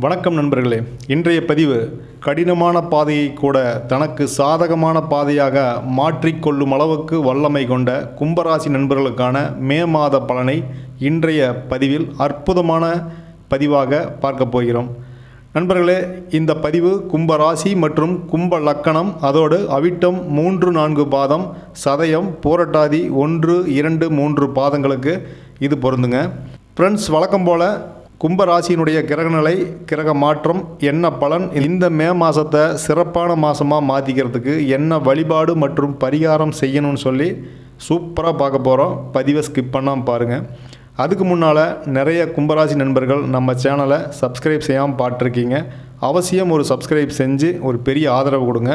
வணக்கம் நண்பர்களே. இன்றைய பதிவு கடினமான பாதையை கூட தனக்கு சாதகமான பாதையாக மாற்றிக்கொள்ளும் அளவுக்கு வல்லமை கொண்ட கும்பராசி நண்பர்களுக்கான மே மாத பலனை இன்றைய பதிவில் அற்புதமான பதிவாக பார்க்க போகிறோம். நண்பர்களே இந்த பதிவு கும்பராசி மற்றும் கும்ப லக்கணம் அதோடு அவிட்டம் மூன்று நான்கு பாதம் சதயம் போரட்டாதி ஒன்று இரண்டு மூன்று பாதங்களுக்கு இது பொருந்துங்க. ஃப்ரெண்ட்ஸ் வழக்கம் போல் கும்பராசியினுடைய கிரகநிலை கிரக மாற்றம் என்ன பலன்? இந்த மே மாதத்தை சிறப்பான மாதமாக மாற்றிக்கிறதுக்கு என்ன வழிபாடு மற்றும் பரிகாரம் செய்யணும்னு சொல்லி சூப்பராக பார்க்க போகிறோம் பதிவை ஸ்கிப் பண்ணாமல் பாருங்கள் அதுக்கு முன்னால் நிறைய கும்பராசி நண்பர்கள் நம்ம சேனலை சப்ஸ்கிரைப் செய்யாமல் பார்த்துருக்கீங்க. அவசியம் ஒரு சப்ஸ்கிரைப் செஞ்சு ஒரு பெரிய ஆதரவு கொடுங்க.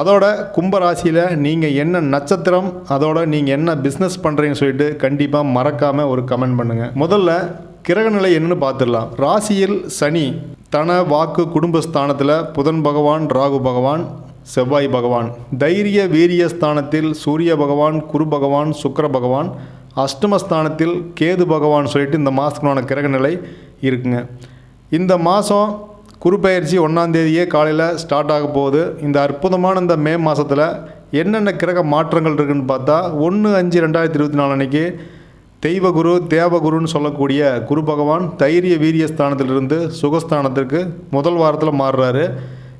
அதோட கும்பராசியில் நீங்கள் என்ன நட்சத்திரம் அதோட நீங்கள் என்ன பிஸ்னஸ் பண்ணுறீங்கன்னு சொல்லிட்டு கண்டிப்பாக மறக்காமல் ஒரு கமெண்ட் பண்ணுங்கள் முதல்ல கிரகநிலை என்னன்னு பார்த்துடலாம். ராசியில் சனி தன வாக்கு குடும்பஸ்தானத்தில் புதன் பகவான் ராகு பகவான் செவ்வாய் பகவான். தைரிய வீரிய ஸ்தானத்தில் சூரிய பகவான் குரு பகவான் சுக்கிர பகவான் அஷ்டமஸ்தானத்தில் கேது பகவான் சொல்லிட்டு இந்த மாதத்துக்கான கிரகநிலை இருக்குங்க. இந்த மாதம் குருப்பெயர்ச்சி ஒன்றாந்தேதியே காலையில் ஸ்டார்ட் ஆக போகுது. இந்த அற்புதமான இந்த மே மாதத்தில் என்னென்ன கிரக மாற்றங்கள் இருக்குதுன்னு பார்த்தா ஒன்று அஞ்சு ரெண்டாயிரத்தி இருபத்தி நாலு அன்றைக்கி தெய்வகுரு தேவகுருன்னு சொல்லக்கூடிய குரு பகவான் தைரிய வீரிய ஸ்தானத்திலிருந்து சுகஸ்தானத்திற்கு முதல் வாரத்தில் மாறுறாரு.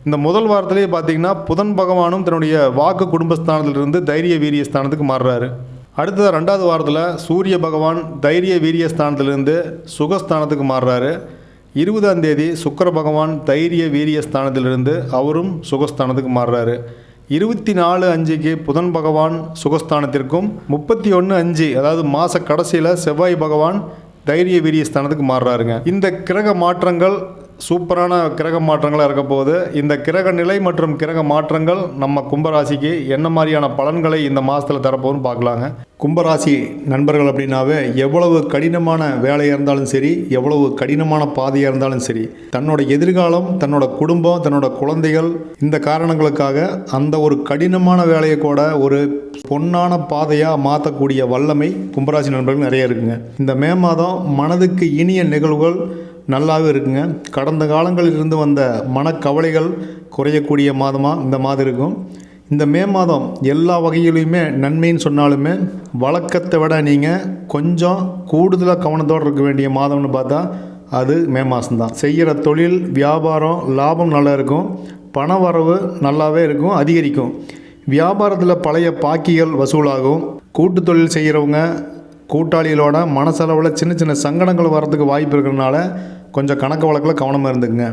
இந்த முதல் வாரத்திலேயே பார்த்தீங்கன்னா புதன் பகவானும் தன்னுடைய வாக்கு குடும்பஸ்தானத்திலிருந்து தைரிய வீரிய ஸ்தானத்துக்கு மாறுறாரு. அடுத்தது ரெண்டாவது வாரத்தில் சூரிய பகவான் தைரிய வீரியஸ்தானத்திலிருந்து சுகஸ்தானத்துக்கு மாறுறாரு. இருபதாம் தேதி சுக்கர பகவான் தைரிய வீரிய ஸ்தானத்திலிருந்து அவரும் சுகஸ்தானத்துக்கு மாறுறாரு. இருபத்தி நாலு அஞ்சுக்கு புதன் பகவான் சுகஸ்தானத்திற்கும் முப்பத்தி ஒன்று அஞ்சு அதாவது மாத கடைசியில் செவ்வாய் பகவான் தைரிய வீரிய ஸ்தானத்துக்கு மாறுறாருங்க. இந்த கிரக மாற்றங்கள் சூப்பரான கிரக மாற்றங்களாக இருக்க போகுது. இந்த கிரக நிலை மற்றும் கிரக மாற்றங்கள் நம்ம கும்பராசிக்கு என்ன மாதிரியான பலன்களை இந்த மாதத்தில் தரப்போகுன்னு பார்க்கலாங்க. கும்பராசி நண்பர்கள் அப்படின்னாவே எவ்வளவு கடினமான வேலையாக இருந்தாலும் சரி எவ்வளவு கடினமான பாதையாக இருந்தாலும் சரி தன்னோட எதிர்காலம் தன்னோட குடும்பம் தன்னோட குழந்தைகள் இந்த காரணங்களுக்காக அந்த ஒரு கடினமான வேலையை கூட ஒரு பொன்னான பாதையாக மாற்றக்கூடிய வல்லமை கும்பராசி நண்பர்கள் நிறைய இருக்குங்க. இந்த மே மாதம் மனதுக்கு இனிய நிகழ்வுகள் நல்லாவே இருக்குங்க. கடந்த காலங்களில் இருந்து வந்த மனக்கவலைகள் குறையக்கூடிய மாதமாக இந்த மாதம் இருக்கும். இந்த மே மாதம் எல்லா வகையிலையுமே நன்மைன்னு சொன்னாலுமே வழக்கத்தை விட நீங்கள் கொஞ்சம் கூடுதலாக கவனத்தோடு இருக்க வேண்டிய மாதம்னு பார்த்தா அது மே மாதம்தான் செய்கிற தொழில் வியாபாரம் லாபம் நல்லா இருக்கும். பண வரவு நல்லாவே இருக்கும் அதிகரிக்கும். வியாபாரத்தில் பழைய பாக்கிகள் வசூலாகும். கூட்டு தொழில் செய்கிறவங்க கூட்டாளிகளோட மனசளவில் சின்ன சின்ன சங்கடங்கள் வரதுக்கு வாய்ப்பு இருக்கிறனால கொஞ்சம் கணக்கு வழக்கில் கவனமாக இருந்துக்குங்க.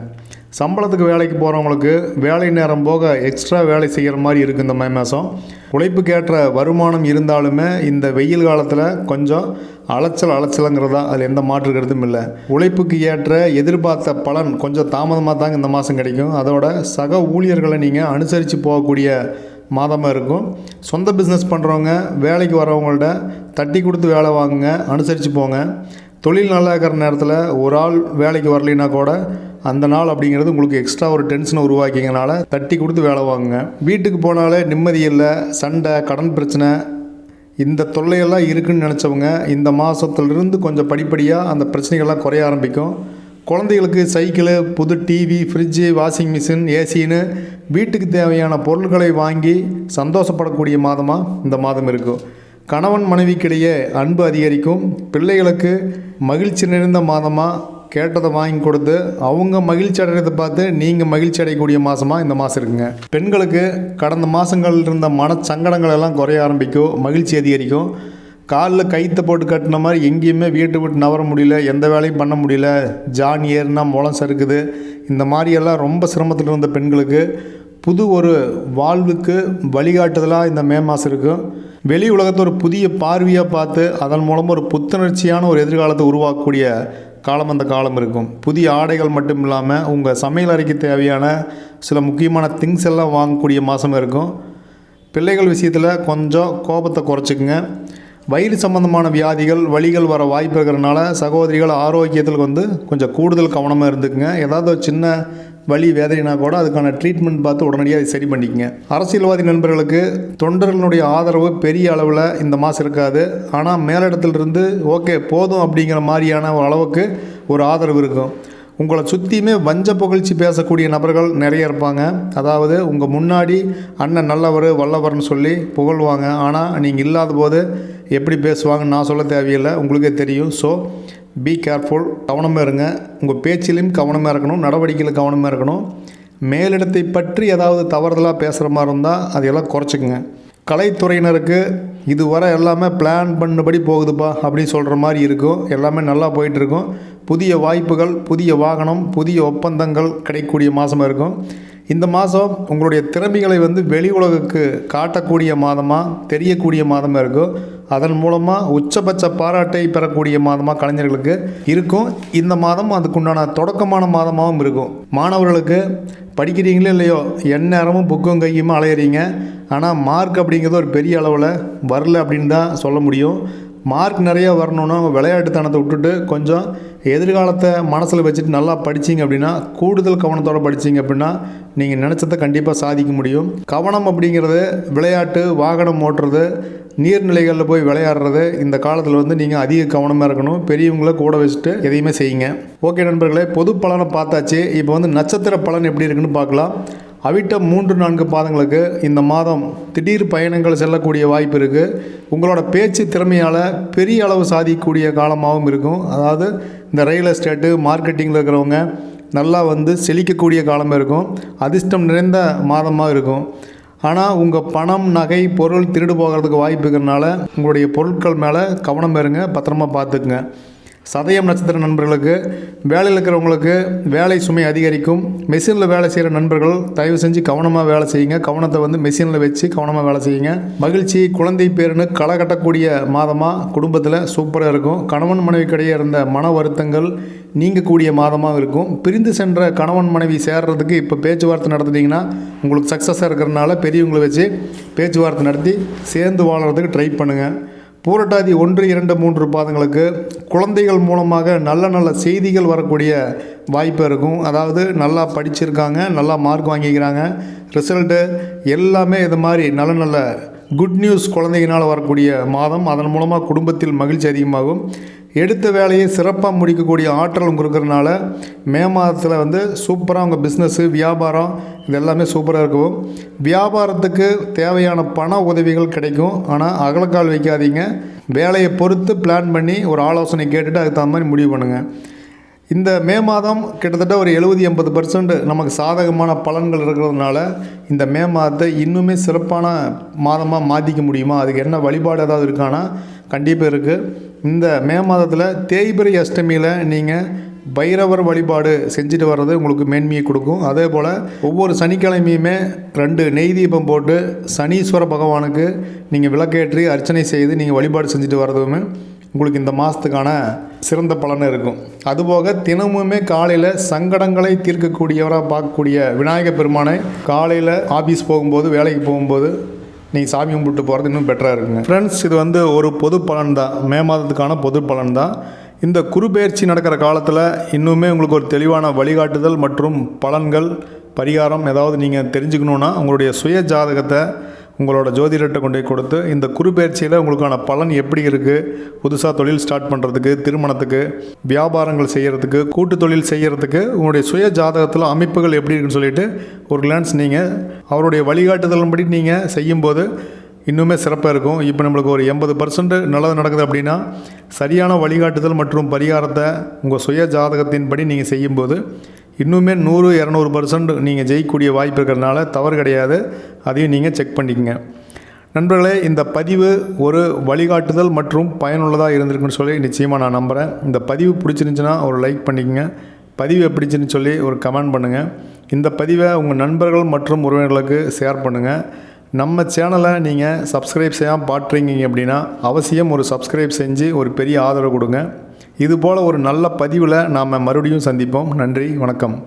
சம்பளத்துக்கு வேலைக்கு போகிறவங்களுக்கு வேலை நேரம் போக எக்ஸ்ட்ரா வேலை செய்கிற மாதிரி இருக்குது இந்த மே மாதம் உழைப்புக்கேற்ற வருமானம் இருந்தாலுமே இந்த வெயில் காலத்தில் கொஞ்சம் அலைச்சல் அலைச்சலுங்கிறதா அதில் எந்த மாற்று கருத்தும் இல்லை. உழைப்புக்கு ஏற்ற எதிர்பார்த்த பலன் கொஞ்சம் தாமதமாக தாங்க இந்த மாதம் கிடைக்கும். அதோட சக ஊழியர்களை நீங்கள் அனுசரித்து போகக்கூடிய மாதமாக இருக்கும். சொந்த பிஸ்னஸ் பண்ணுறவங்க வேலைக்கு வரவங்கள்ட்ட தட்டி கொடுத்து வேலை வாங்குங்க அனுசரித்து போங்க. தொழில் நல்லா இருக்கிற நேரத்தில் ஒரு ஆள் வேலைக்கு வரலைன்னா கூட அந்த நாள் அப்படிங்கிறது உங்களுக்கு எக்ஸ்ட்ரா ஒரு டென்ஷனை உருவாக்கிங்கனால தட்டி கொடுத்து வேலை வாங்குங்க. வீட்டுக்கு போனாலே நிம்மதி இல்லை சண்டை கடன் பிரச்சனை. இந்த தொல்லையெல்லாம் இருக்குன்னு நினச்சவங்க இந்த மாதத்துலேருந்து கொஞ்சம் படிப்படியாக அந்த பிரச்சனைகள்லாம் குறைய ஆரம்பிக்கும். குழந்தைகளுக்கு சைக்கிளு புது டிவி ஃப்ரிட்ஜு வாஷிங் மிஷின் ஏசின்னு வீட்டுக்கு தேவையான பொருட்களை வாங்கி சந்தோஷப்படக்கூடிய மாதமாக இந்த மாதம் இருக்கும். கணவன் மனைவிக்கிடையே அன்பு அதிகரிக்கும். பிள்ளைகளுக்கு மகிழ்ச்சி நிறைந்த மாதமாக கேட்டதை வாங்கி கொடுத்து அவங்க மகிழ்ச்சி அடைகிறத பார்த்து நீங்கள் மகிழ்ச்சி அடையக்கூடிய மாதமாக இந்த மாதம் இருக்குங்க. பெண்களுக்கு கடந்த மாதங்கள் இருந்த மனச்சங்கடங்கள் எல்லாம் குறைய ஆரம்பிக்கும். மகிழ்ச்சி அதிகரிக்கும். காலில் கைத்தை போட்டு கட்டின மாதிரி எங்கேயுமே வீட்டை விட்டு நவர முடியல எந்த வேலையும் பண்ண முடியல. ஜான் ஏறுனா முளம் சறுக்குது. இந்த மாதிரியெல்லாம் ரொம்ப சிரமத்தில் இருந்த பெண்களுக்கு புது ஒரு வாழ்வுக்கு வழிகாட்டுதலாக இந்த மே மாதம் இருக்கும் வெளி உலகத்தை ஒரு புதிய பார்வையாக பார்த்து அதன் மூலம் ஒரு புத்துணர்ச்சியான ஒரு எதிர்காலத்தை உருவாக்கக்கூடிய காலம் அந்த காலம் இருக்கும். புதிய ஆடைகள் மட்டும் இல்லாமல் உங்கள் சமையல் அறைக்கு தேவையான சில முக்கியமான திங்ஸ் எல்லாம் வாங்கக்கூடிய மாதம் இருக்கும். பிள்ளைகள் விஷயத்தில் கொஞ்சம் கோபத்தை குறைச்சிக்குங்க. வயிறு சம்பந்தமான வியாதிகள் வழிகள் வர வாய்ப்பு இருக்கிறனால சகோதரிகள் ஆரோக்கியத்தில் வந்து கொஞ்சம் கூடுதல் கவனமாக இருந்துக்குங்க. ஏதாவது ஒரு சின்ன வலி வேதனைனா கூட அதுக்கான ட்ரீட்மெண்ட் பார்த்து உடனடியாக அதை சரி பண்ணிக்கங்க. அரசியல்வாதி நண்பர்களுக்கு தொண்டர்களுடைய ஆதரவு பெரிய அளவில் இந்த மாதம் இருக்காது. ஆனால் மேலிடத்திலிருந்து ஓகே போதும் அப்படிங்கிற மாதிரியான ஒரு அளவுக்கு ஒரு ஆதரவு இருக்கும். உங்களை சுற்றியுமே வஞ்ச புகழ்ச்சி பேசக்கூடிய நபர்கள் நிறைய இருப்பாங்க. அதாவது உங்கள் முன்னாடி அண்ணன் நல்லவர் வல்லவர்னு சொல்லி புகழ்வாங்க. ஆனால் நீங்கள் இல்லாத போது எப்படி பேசுவாங்கன்னு நான் சொல்ல தேவையில்லை. உங்களுக்கே தெரியும். ஸோ பி கேர்ஃபுல் கவனமாக இருங்க. உங்கள் பேச்சிலையும் கவனமாக இருக்கணும். நடவடிக்கையில் கவனமாக இருக்கணும். மேலிடத்தை பற்றி ஏதாவது தவறுதலாக பேசுகிற மாதிரி இருந்தால் அதையெல்லாம் குறைச்சிக்கங்க. கலைத்துறையினருக்கு இதுவரை எல்லாமே பிளான் பண்ணபடி போகுதுப்பா அப்படின்னு சொல்கிற மாதிரி இருக்கும். எல்லாமே நல்லா போயிட்டுருக்கும் புதிய வாய்ப்புகள் புதிய வாகனம் புதிய ஒப்பந்தங்கள் கிடைக்கக்கூடிய மாதமாக இருக்கும். இந்த மாதம் உங்களுடைய திறமைகளை வந்து வெளி உலகுக்கு காட்டக்கூடிய மாதமாக தெரியக்கூடிய மாதமாக இருக்கும். அதன் மூலமாக உச்சபட்ச பாராட்டை பெறக்கூடிய மாதமாக கலைஞர்களுக்கு இருக்கும். இந்த மாதம் அதுக்குண்டான தொடக்கமான மாதமாகவும் இருக்கும். மாணவர்களுக்கு படிக்கிறீங்களோ இல்லையோ எந்நேரமும் புக்கும் கையுமா அலையிறீங்க. ஆனால் மார்க் அப்படிங்கிறது ஒரு பெரிய அளவில் வரல அப்படின்னு தான் சொல்ல முடியும். மார்க் நிறைய வரணும்னா அவங்க விளையாட்டுத்தனத்தை விட்டுட்டு கொஞ்சம் எதிர்காலத்தை மனசில் வச்சுட்டு நல்லா படிச்சீங்க அப்படின்னா கூடுதல் கவனத்தோடு படிச்சீங்க அப்படின்னா நீங்கள் நினச்சதை கண்டிப்பாக சாதிக்க முடியும். கவனம் அப்படிங்கிறது விளையாட்டு வாகனம் ஓட்டுறது நீர்நிலைகளில் போய் விளையாடுறது இந்த காலத்தில் வந்து நீங்கள் அதிக கவனமாக இருக்கணும். பெரியவங்கள கூட வச்சுட்டு எதையுமே செய்யுங்க. ஓகே நண்பர்களே பொது பலனை பார்த்தாச்சு. இப்போ வந்து நட்சத்திர பலன் எப்படி இருக்குன்னு பார்க்கலாம். அவிட்ட மூன்று நான்கு பாதங்களுக்கு இந்த மாதம் திடீர் பயணங்கள் செல்லக்கூடிய வாய்ப்பு இருக்குது உங்களோட பேச்சு திறமையால் பெரிய அளவு சாதிக்கக்கூடிய காலமாகவும் இருக்கும். அதாவது இந்த ரியல் எஸ்டேட்டு மார்க்கெட்டிங்கில் இருக்கிறவங்க நல்லா வந்து செழிக்கக்கூடிய காலமாக இருக்கும். அதிர்ஷ்டம் நிறைந்த மாதமாக இருக்கும். ஆனால் உங்கள் பணம் நகை பொருள் திருடு போகிறதுக்கு வாய்ப்பு இருக்கிறனால உங்களுடைய பொருட்கள் மேலே கவனம் இருங்க பத்திரமா பார்த்துக்குங்க. சதயம் நட்சத்திர நண்பர்களுக்கு வேலையில் இருக்கிறவங்களுக்கு வேலை சுமை அதிகரிக்கும். மெஷினில் வேலை செய்கிற நண்பர்கள் தயவு செஞ்சு கவனமாக வேலை செய்யுங்க. கவனத்தை வந்து மெஷினில் வச்சு கவனமாக வேலை செய்யுங்க. மகிழ்ச்சி குழந்தை பேருன்னு களை கட்டக்கூடிய மாதமாக குடும்பத்தில் சூப்பராக இருக்கும். கணவன் மனைவி கிடையே இருந்த மன வருத்தங்கள் நீங்கக்கூடிய மாதமாக இருக்கும். பிரிந்து சென்ற கணவன் மனைவி சேர்றதுக்கு இப்போ பேச்சுவார்த்தை நடத்துனீங்கன்னா உங்களுக்கு சக்ஸஸாக இருக்கிறனால பெரியவங்களை வச்சு பேச்சுவார்த்தை நடத்தி சேர்ந்து வாழறதுக்கு ட்ரை பண்ணுங்கள் பூரட்டாதி ஒன்று இரண்டு மூன்று பாதங்களுக்கு குழந்தைகள் மூலமாக நல்ல நல்ல செய்திகள் வரக்கூடிய வாய்ப்பு இருக்கும். அதாவது நல்லா படிச்சிருக்காங்க நல்லா மார்க் வாங்கிக்கிறாங்க. ரிசல்ட்டு எல்லாமே இது மாதிரி நல்ல நல்ல குட் நியூஸ் குழந்தைகளால் வரக்கூடிய மாதம். அதன் மூலமாக குடும்பத்தில் மகிழ்ச்சி அதிகமாகும். எடுத்த வேலையை சிறப்பாக முடிக்கக்கூடிய ஆற்றல் உங்களுக்கு மே மாதத்தில் வந்து சூப்பராக உங்கள் பிஸ்னஸ்ஸு வியாபாரம் இது எல்லாமே சூப்பராக இருக்கும். வியாபாரத்துக்கு தேவையான பண உதவிகள் கிடைக்கும். ஆனால் அகலக்கால் வைக்காதீங்க. வேலையை பொறுத்து பிளான் பண்ணி ஒரு ஆலோசனை கேட்டுட்டு அதுக்கு தகுந்த மாதிரி முடிவு பண்ணுங்கள் இந்த மே மாதம் கிட்டத்தட்ட ஒரு எழுபது எண்பது பர்சன்ட் நமக்கு சாதகமான பலன்கள் இருக்கிறதுனால இந்த மே மாதத்தை இன்னுமே சிறப்பான மாதமாக மாற்றிக்க முடியுமா? அதுக்கு என்ன வழிபாடு ஏதாவது இருக்கானா? கண்டிப்பாக இருக்குது இந்த மே மாதத்தில் தேய்பிரை அஷ்டமியில் நீங்கள் பைரவர் வழிபாடு செஞ்சுட்டு வர்றது உங்களுக்கு மேன்மையை கொடுக்கும். அதே போல் ஒவ்வொரு சனிக்கிழமையுமே ரெண்டு நெய் தீபம் போட்டு சனீஸ்வர பகவானுக்கு நீங்கள் விளக்கேற்றி அர்ச்சனை செய்து நீங்கள் வழிபாடு செஞ்சுட்டு வர்றதுமே உங்களுக்கு இந்த மாதத்துக்கான சிறந்த பலன் இருக்கும். அதுபோக தினமுமே காலையில் சங்கடங்களை தீர்க்கக்கூடியவராக பார்க்கக்கூடிய விநாயக பெருமானை காலையில் ஆஃபீஸ் போகும்போது வேலைக்கு போகும்போது நீங்கள் சாமி கும்பிட்டு போகிறது இன்னும் பெட்டராக இருக்குங்க. ஃப்ரெண்ட்ஸ் இது வந்து ஒரு பொது பலன் தான் மே மாதத்துக்கான பொது பலன் தான் இந்த குறுபெயர்ச்சி நடக்கிற காலத்தில் இன்னுமே உங்களுக்கு ஒரு தெளிவான வழிகாட்டுதல் மற்றும் பலன்கள் பரிகாரம் ஏதாவது நீங்கள் தெரிஞ்சுக்கணுன்னா உங்களுடைய சுய ஜாதகத்தை உங்களோட ஜோதிடர்கிட்ட கொண்டு போய் கொடுத்து இந்த குறுபெயர்ச்சியில் உங்களுக்கான பலன் எப்படி இருக்குது புதுசாக தொழில் ஸ்டார்ட் பண்ணுறதுக்கு திருமணத்துக்கு வியாபாரங்கள் செய்கிறதுக்கு கூட்டு தொழில் செய்கிறதுக்கு உங்களுடைய சுய ஜாதகத்தில் அமைப்புகள் எப்படி இருக்குன்னு சொல்லிட்டு ஒரு கிளான்ஸ் நீங்கள் அவருடைய வழிகாட்டுதலின்படி நீங்கள் செய்யும்போது இன்னுமே சிறப்பாக இருக்கும். இப்போ நம்மளுக்கு ஒரு எண்பது பர்சன்ட் நல்லது நடக்குது அப்படின்னா சரியான வழிகாட்டுதல் மற்றும் பரிகாரத்தை உங்கள் சுய ஜாதகத்தின்படி நீங்கள் செய்யும்போது இன்னுமே நூறு இரநூறு பர்சன்ட் நீங்கள் ஜெயிக்கக்கூடிய வாய்ப்பு இருக்கிறதுனால தவறு கிடையாது. அதையும் நீங்கள் செக் பண்ணிக்கங்க. நண்பர்களே இந்த பதிவு ஒரு வழிகாட்டுதல் மற்றும் பயனுள்ளதாக இருந்திருக்குன்னு சொல்லி நிச்சயமாக நான் நம்புகிறேன் இந்த பதிவு பிடிச்சிருந்துச்சுன்னா ஒரு லைக் பண்ணிக்கங்க. பதிவு எப்படிச்சுன்னு சொல்லி ஒரு கமெண்ட் பண்ணுங்கள் இந்த பதிவை உங்கள் நண்பர்கள் மற்றும் உறவினர்களுக்கு ஷேர் பண்ணுங்கள் நம்ம சேனலை நீங்கள் சப்ஸ்கிரைப் செய்யாமல் பாட்டுறீங்க அப்படின்னா அவசியம் ஒரு சப்ஸ்கிரைப் செஞ்சு ஒரு பெரிய ஆதரவு கொடுங்க. இதுபோல் ஒரு நல்ல பதிவில் நாம் மறுபடியும் சந்திப்போம். நன்றி வணக்கம்.